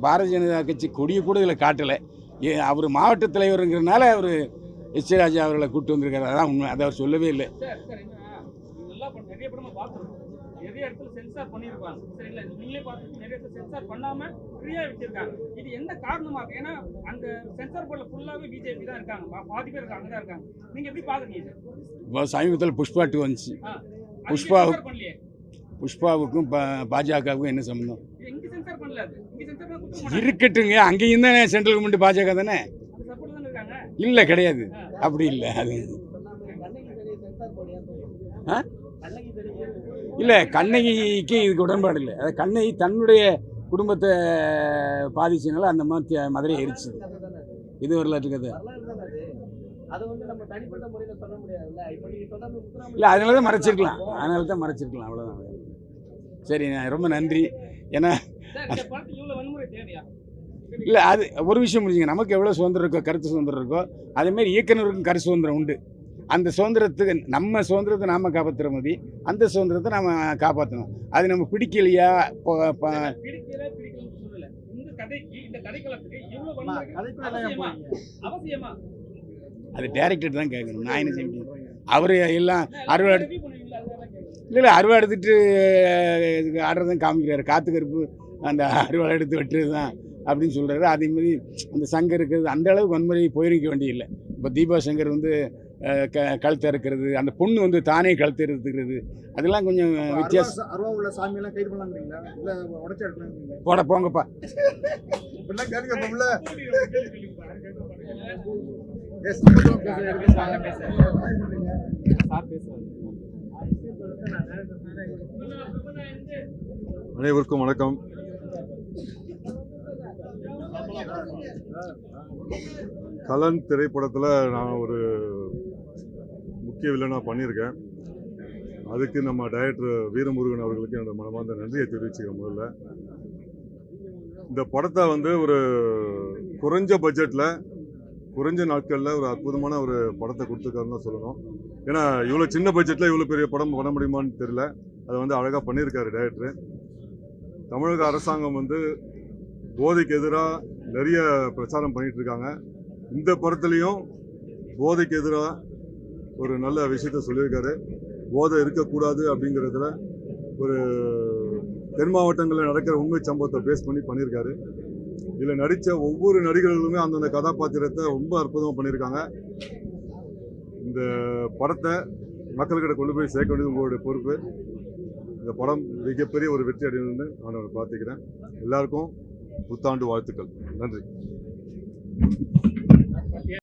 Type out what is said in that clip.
பாரதிய ஜனதா கட்சி கொடியை கூட இதில் காட்டலை அவர் மாவட்ட தலைவருங்கிறனால அவர் எஸ் ராஜா அவர்களை கூட்டு வந்திருக்காரு. அதான் உண்மை. அதை அவர் சொல்லவே இல்லை. சமீபத்தில் புஷ்பா டூ வந்துச்சு புஷ்பாவுக்கும் பா பாஜகவுக்கும் என்ன சம்மந்தம் இருக்கட்டுங்க அங்கேயும் தானே சென்ட்ரல் கவர்மெண்ட் பாஜக தானே? இல்லை கிடையாது. அப்படி இல்லை. அது இல்லை கண்ணகிக்கு இதுக்கு உடன்பாடு இல்லை. அது கண்ணகி தன்னுடைய குடும்பத்தை பாதிச்சனால அந்த மாதிரி மதுரை எரிச்சு இது வரலாற்று கதை. இல்லை அதனால தான் மறைச்சிருக்கலாம். அதனால தான் மறைச்சிருக்கலாம். அவ்வளோதான் சரி ரொம்ப நன்றி. ஏன்னா இல்லை அது ஒரு விஷயம் முடிஞ்சுங்க நமக்கு எவ்வளோ சுதந்திரம் இருக்கோ கருத்து சுதந்திரம் இருக்கோ அதேமாரி இயக்குனருக்கும் கருத்து சுதந்திரம் உண்டு. அந்த சுதந்திரத்துக்கு நம்ம சுதந்திரத்தை நாம் காப்பாற்றுற மாதிரி அந்த சுதந்திரத்தை நம்ம காப்பாற்றணும் அது நம்ம பிடிக்கலையா அது டேரக்டர் தான் கேட்கணும். நான் என்ன செய்ய முடியும்? அவர் எல்லாம் அறுவை எடு review பண்ணுவீங்களா? அதுதான் கேட்கறேன். இல்லை இல்லை அறுவை எடுத்துட்டு இதுக்கு ஆடுறதும் காமிக்கிறாரு. காத்து கருப்பு அந்த அறுவாள் எடுத்து வெட்டுறது தான் அப்படின்னு சொல்கிறாரு அதேமாதிரி அந்த சங்கம் இருக்கிறது அந்த அளவுக்கு வன்முறை போயிருக்க வேண்டியதில்லை. இப்போ தீபா சங்கர் வந்து க கழுத்தை அறுக்கிறது அந்த பொண்ணு வந்து தானே கழுத்து எடுத்துக்கிறது அதெல்லாம் கொஞ்சம் வித்தியாசம் அருவா உள்ள சாமி எல்லாம் கைது எடுக்கலாம்ன்றீங்களா போட போங்கப்பா. உள்ள எஸ் அனைவருக்கும் வணக்கம். கலன் திரைப்படத்தில் நான் ஒரு முக்கிய வில்லனாக பண்ணியிருக்கேன். அதுக்கு நம்ம டைரக்டர் வீரமுருகன் அவர்களுக்கு என்னோட மனமார்ந்த நன்றியை தெரிவிச்சுக்கிறேன் முதல்ல. இந்த படத்தை வந்து ஒரு குறைஞ்ச பட்ஜெட்டில் குறைஞ்ச நாட்களில் ஒரு அற்புதமான ஒரு படத்தை கொடுத்துருக்காருன்னு தான் சொல்லணும். ஏன்னா இவ்வளோ சின்ன பட்ஜெட்டில் இவ்வளோ பெரிய படம் பண்ண முடியுமான்னு தெரியல. அதை வந்து அழகாக பண்ணியிருக்காரு டைரக்டர் தமிழக அரசாங்கம் வந்து போதைக்கு எதிராக நிறைய பிரச்சாரம் பண்ணிட்டு இருக்காங்க. இந்த படத்துலையும் போதைக்கு எதிராக ஒரு நல்ல விஷயத்த சொல்லியிருக்காரு. போதை இருக்கக்கூடாது அப்படிங்கிறதுல ஒரு தென் மாவட்டங்களில் நடக்கிற உண்மை சம்பவத்தை பேஸ் பண்ணி பண்ணியிருக்காரு. இதில் நடித்த ஒவ்வொரு நடிகர்களுமே அந்தந்த கதாபாத்திரத்தை ரொம்ப அற்புதமாக பண்ணியிருக்காங்க. இந்த படத்தை மக்கள்கிட்ட கொண்டு போய் சேர்க்க வேண்டியது உங்களுடைய பொறுப்பு. இந்த படம் மிகப்பெரிய ஒரு வெற்றி அடையணும்னு நான் பார்த்துக்கிறேன் எல்லாருக்கும் புத்தாண்டு வாழ்த்துக்கள். நன்றி.